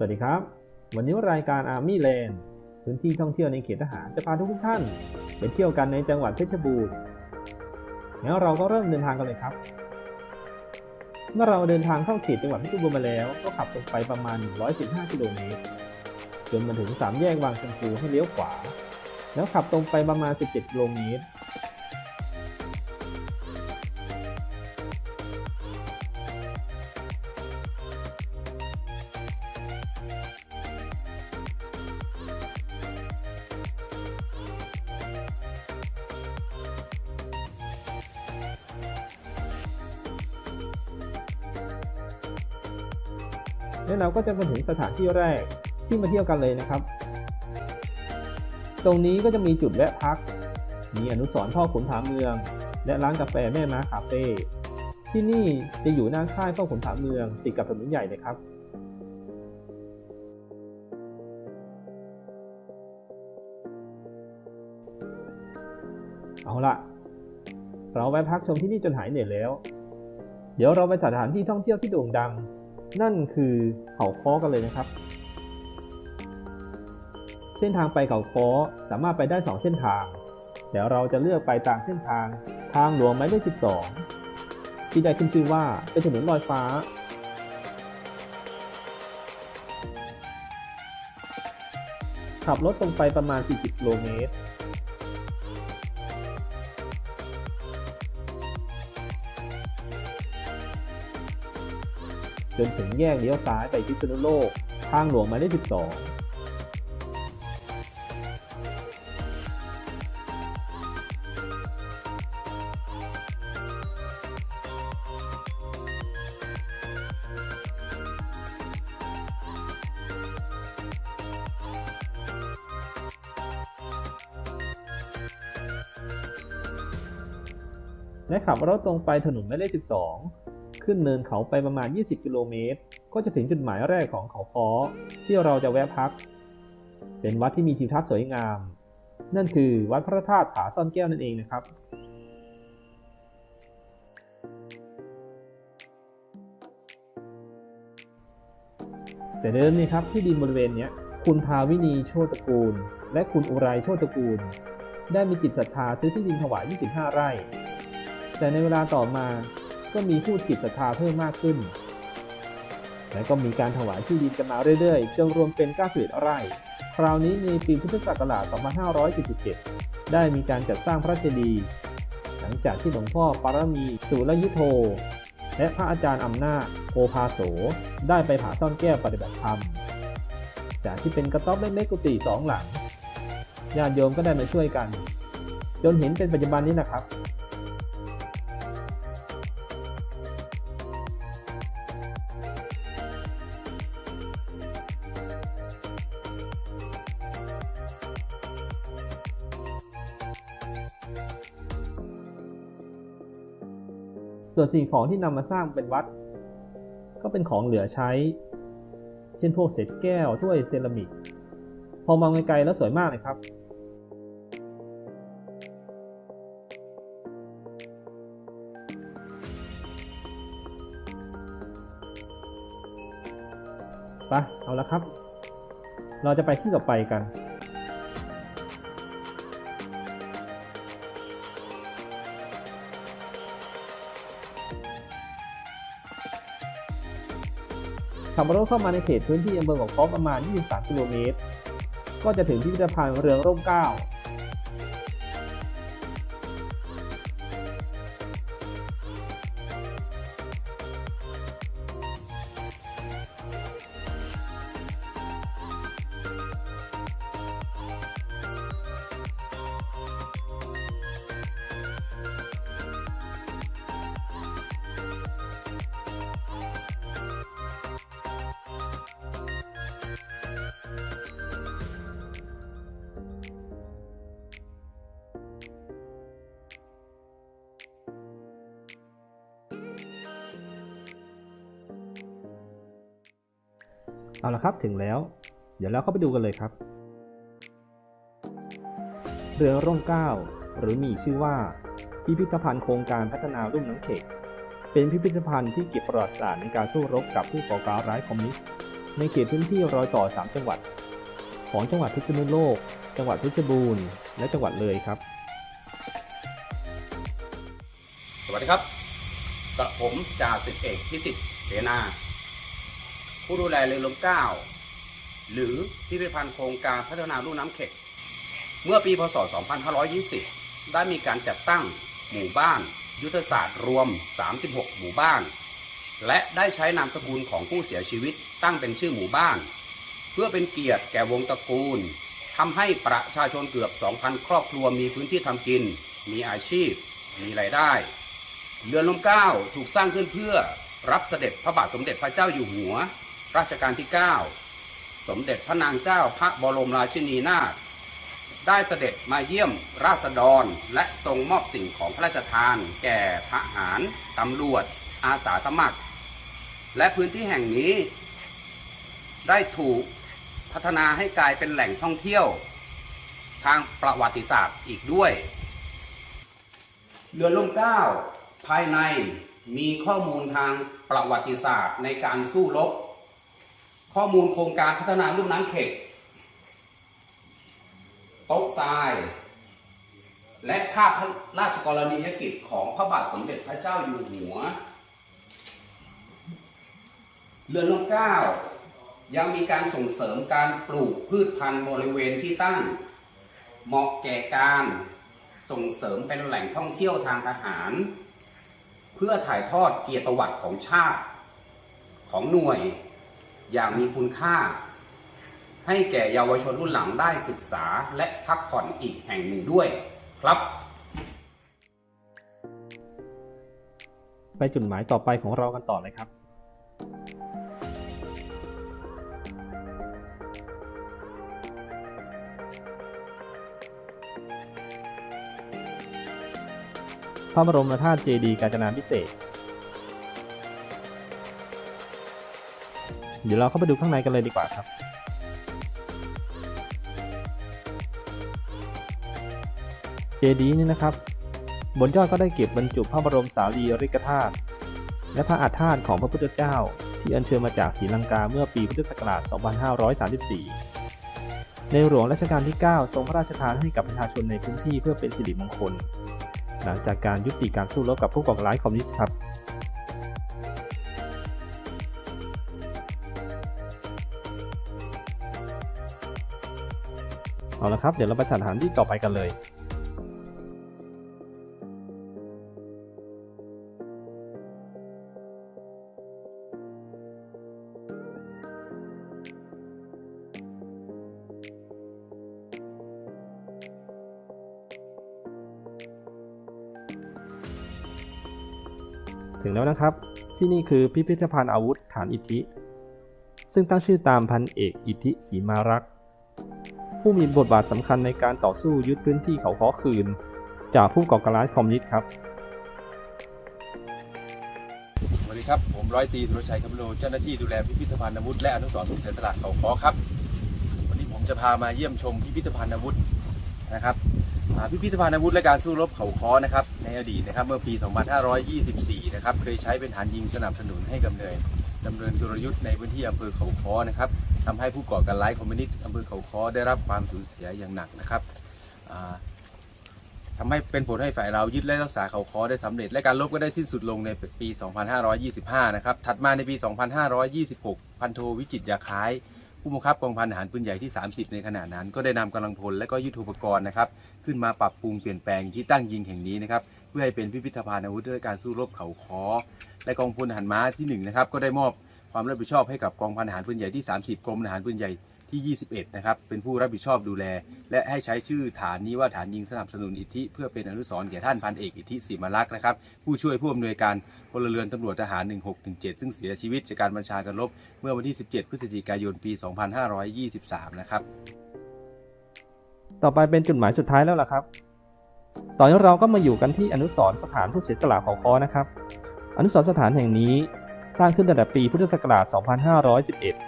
สวัสดีครับ วันนี้รายการ Army Land พื้นที่ท่องเที่ยวในเขตทหารจะพาทุกท่าน ไปเที่ยวกันในจังหวัดเพชรบูรณ์แล้วเราก็เริ่มเดินทางกันเลยครับ เมื่อเราเดินทางเข้าเขตจังหวัดเพชรบูรณ์มาแล้ว ก็ขับตรงไปประมาณ 115 กิโลเมตรจนมาถึงสามแยกบางชมพูให้เลี้ยวขวา แล้วขับตรงไปประมาณ 17 กิโลเมตร แล้วเราก็จะมาถึงสถานที่แรกที่มาเที่ยวกันเลยนะครับ ตรงนี้ก็จะมีจุดแวะพัก มีอนุสรณ์พ่อขุนผาเมือง และร้านกาแฟแม่ม้าคาเฟ่ที่นี่จะอยู่หน้าค่ายพ่อขุนผาเมืองติดกับถนนใหญ่เลยครับเอาล่ะ เราแวะพักชมที่นี่จนหายเหนื่อยแล้ว เดี๋ยวเราไปสถานที่ท่องเที่ยวที่โด่งดัง นั่นคือเขาค้อกันเลยนะครับ เส้นทางไปเขาค้อสามารถไปได้ 2 เส้นทาง เดี๋ยวเราจะเลือกไปตามเส้นทางทางหลวงหมายเลข12 ที่ได้ขึ้นชื่อว่าเป็นถนนลอยฟ้า ขับรถตรงไปประมาณ 40กิโลเมตร จนถึงแยกเลี้ยวซ้ายไปพิษณุโลก ทางหลวงหมายเลข12และขับรถตรงไปถนนหมายเลข 12 ขึ้นเนินเขาไปประมาณ 20 กิโลเมตร ก็จะถึงจุดหมายแรกของเขาค้อที่เราจะแวะพัก เป็นวัดที่มีทิวทัศน์สวยงาม นั่นคือวัดพระธาตุผาซ่อนแก้วนั่นเองนะครับแต่เดิมนี่ครับที่ดินบริเวณนี้คุณภาวินีโชตระกูล และคุณอุไรโชตระกูล ได้มีจิตศรัทธาซื้อที่ดินถวาย 25 ไร่ แต่ในเวลาต่อมา ก็มีผู้จิตศรัทธาเพิ่มมากขึ้น และก็มีการถวายที่ดินกันมาเรื่อยๆจนรวมเป็น91ไร่ คราวนี้ในปีพุทธศักราช 2577ได้มีการจัดสร้างพระเจดีย์หลังจากที่หลวงพ่อปารมีสุรยุโธและพระอาจารย์อำนาจโอภาโส ได้ไปผาซ่อนแก้วปฏิบัติธรรม จากที่เป็นกระต๊อบเล็กๆกุฏิสองหลังญาติโยมก็ได้มาช่วยกัน จนเห็นเป็นปัจจุบันนี้นะครับ ส่วนสิ่งของที่นำมาสร้างเป็นวัด ก็เป็นของเหลือใช้ เช่นพวกเศษแก้วถ้วยเซรามิก พอมองไกลๆแล้วสวยมากเลยครับไปเอาละครับ เราจะไปที่ต่อไปกัน ขับรถเข้ามาในเขตพื้นที่อำเภอของค้อประมาณ 23 กิโลเมตร ก็จะถึงพิพิธภัณฑ์เรืองร่มเกล้า เอาละครับถึงแล้ว เดี๋ยวเราเข้าไปดูกันเลยครับ เรือร่มเก้าหรือมีชื่อว่า พิพิธภัณฑ์โครงการพัฒนารุ่มน้ำเข็กเป็นพิพิธภัณฑ์ที่เก็บประวัติศาสตร์ในการสู้รบกับผู้ก่อการร้ายคอมมิวนิสต์ในเขตพื้นที่รอยต่อ 3 จังหวัด ของจังหวัดพิษณุโลก จังหวัดเพชรบูรณ์ และจังหวัดเลยครับ สวัสดีครับกระผมจ่าสิบเอกพิสิทธิ์เสนา ผู้ดูแลเรือลมเก้าหรือพิพิธภัณฑ์โครงการพัฒนาลุ่น้ำเข็กเมื่อปีพศ 2520 ได้มีการจัดตั้งหมู่บ้าน ยุทธศาสตร์รวม 36 หมู่บ้าน และได้ใช้นามสกุลของผู้เสียชีวิตตั้งเป็นชื่อหมู่บ้าน เพื่อเป็นเกียรติแก่วงตระกูลทำให้ประชาชนเกือบ 2,000 ครอบครัวมีพื้นที่ทำกิน มีอาชีพ มีรายได้ เรือลมเก้าถูกสร้างขึ้นเพื่อรับเสด็จพระบาทสมเด็จพระเจ้าอยู่หัว รัชกาลที่ 9 สมเด็จพระนางเจ้าพระบรมราชินีนาถได้เสด็จมาเยี่ยมราษฎรและทรงมอบสิ่งของพระราชทาน แก่ทหารตำรวจ อาสาสมัคร และพื้นที่แห่งนี้ ได้ถูกพัฒนาให้กลายเป็นแหล่งท่องเที่ยว ทางประวัติศาสตร์อีกด้วย เรือล่มเก้าภายในมีข้อมูลทางประวัติศาสตร์ในการสู้รบ ข้อมูลโครงการพัฒนาลุ่มน้ำเข็กโต๊ะทราย และภาพพระราชกรณียกิจของพระบาทสมเด็จพระเจ้าอยู่หัว เรือนล่มเก้ายังมีการส่งเสริมการปลูกพืชพันธุ์บริเวณที่ตั้ง เหมาะแก่การส่งเสริมเป็นแหล่งท่องเที่ยวทางทหาร เพื่อถ่ายทอดเกียรติประวัติของชาติของหน่วย อย่างมีคุณค่า ให้แก่เยาวชนรุ่นหลังได้ศึกษาและพักผ่อนอีกแห่งหนึ่งด้วยครับไปจุดหมายต่อไปของเรากันต่อเลยครับ พระบรมธาตุเจดีย์กาญจนาพิเศษ เดี๋ยวเราเข้าไปดูข้างในกันเลยดีกว่าครับเจดีย์นี่นะครับ บนยอดก็ได้เก็บบรรจุพระบรมสารีริกธาตุและพระอาถาตุของพระพุทธเจ้า ที่อัญเชิญมาจากศรีลังกาเมื่อปีพุทธศักราช 2534 ในหลวงรัชกาลที่ 9 ทรงพระราชทานให้กับประชาชนในพื้นที่เพื่อเป็นสิริมงคล หลังจากการยุติการสู้รบกับผู้ก่อการร้ายคอมมิวนิสต์ครับ เอาละครับ เดี๋ยวเราไปสถานที่ต่อไปกันเลยถึงแล้วนะครับ ที่นี่คือพิพิธภัณฑ์อาวุธฐานอิทธิ ซึ่งตั้งชื่อตามพันเอกอิทธิศรีมารักษ์ ผู้มีบทบาทสำคัญในการต่อสู้ยึดพื้นที่เขาขอคืน จากผู้ก่อการร้ายคอมมิวนิสต์ครับ สวัสดีครับ ผมร้อยตรีธุรชัยคำโลเจ้าหน้าที่ดูแลพิพิธภัณฑ์อาวุธและอนุสรณ์ทุกเสียสละเขาคอครับ วันนี้ผมจะพามาเยี่ยมชมพิพิธภัณฑ์อาวุธนะครับพิพิธภัณฑ์อาวุธและการสู้รบเขาคอนะครับในอดีตนะครับเมื่อปี 2524 นะครับเคยใช้เป็นฐานยิงสนับสนุนให้กำเนิด ดำเนินกลยุทธ์ในพื้นที่อำเภอเขาคอนะครับทำให้ผู้ก่อการร้ายคอมมิวนิสต์อำเภอเขาคอได้รับความสูญเสียอย่างหนักนะครับอ่าทำให้เป็นผลให้ฝ่ายเรายึดและรักษาเขาคอได้สำเร็จ และการลบก็ได้สิ้นสุดลงในปี 2525 นะครับ ถัดมาในปี 2526 พันโทวิจิตยาคล้าย ผู้บังคับกองพันทหารปืนใหญ่ที่ 30 ในขณะนั้น ก็ได้นำกำลังพลและก็ยุทโธปกรณ์นะครับขึ้นมาปรับปรุงเปลี่ยนแปลงที่ตั้งยิงแห่งนี้นะครับเพื่อให้เป็นพิพิธภัณฑ์อาวุธและการสู้รบเขาคอและกองพลทหารม้าที่1นะครับก็ได้มอบความรับผิดชอบให้กับกองพันทหารปืนใหญ่ที่ 30 กรมทหารปืนใหญ่ ที่ 21 นะครับ เป็นผู้รับผิดชอบดูแล และให้ใช้ชื่อฐานนี้ว่าฐานยิงสนับสนุนอิทธิเพื่อเป็นอนุสรณ์แก่ท่านพันเอกอิทธิศรีมารักษ์นะครับ ผู้ช่วยผู้อำนวยการพลเรือนตำรวจทหาร 1617 ซึ่งเสียชีวิตจากการบัญชาการรบเมื่อวันที่ 17 พฤศจิกายน ปี 2523 นะครับ ต่อไปเป็นจุดหมายสุดท้ายแล้วล่ะครับ ตอนนี้เราก็มาอยู่กันที่อนุสรณ์สถานผู้เสียสละเขาคอนะครับ อนุสรณ์สถานแห่งนี้สร้างขึ้นตั้งแต่ปีพุทธศักราช 2511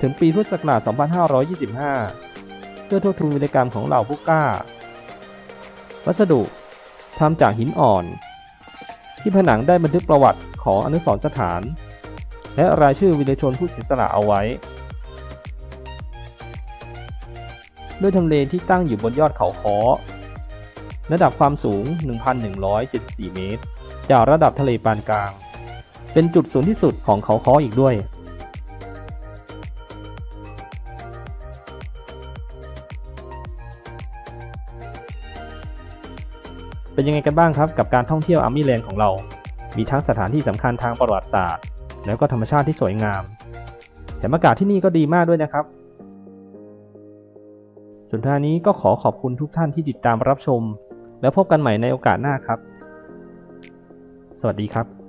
ถึงปีพุทธศักราช 2525 เพื่อทบทวนวิรกรรมของเหล่าผู้กล้า วัสดุทำจากหินอ่อน ที่ผนังได้บันทึกประวัติของอนุสรสถาน และรายชื่อวีรชนผู้เสียสละเอาไว้ ด้วยทำเลที่ตั้งอยู่บนยอดเขาค้อระดับความสูง 1,174 เมตร จากระดับทะเลปานกลาง เป็นจุดสูงที่สุดของเขาค้ออีกด้วย เป็นยังไงกันบ้างครับกับการท่องเที่ยวอาร์มี่แลนด์ของเรา มีทั้งสถานที่สำคัญทางประวัติศาสตร์ แล้วก็ธรรมชาติที่สวยงามแถมอากาศที่นี่ก็ดีมากด้วยนะครับ สุดท้ายนี้ก็ขอขอบคุณทุกท่านที่ติดตามรับชม แล้วพบกันใหม่ในโอกาสหน้าครับ สวัสดีครับ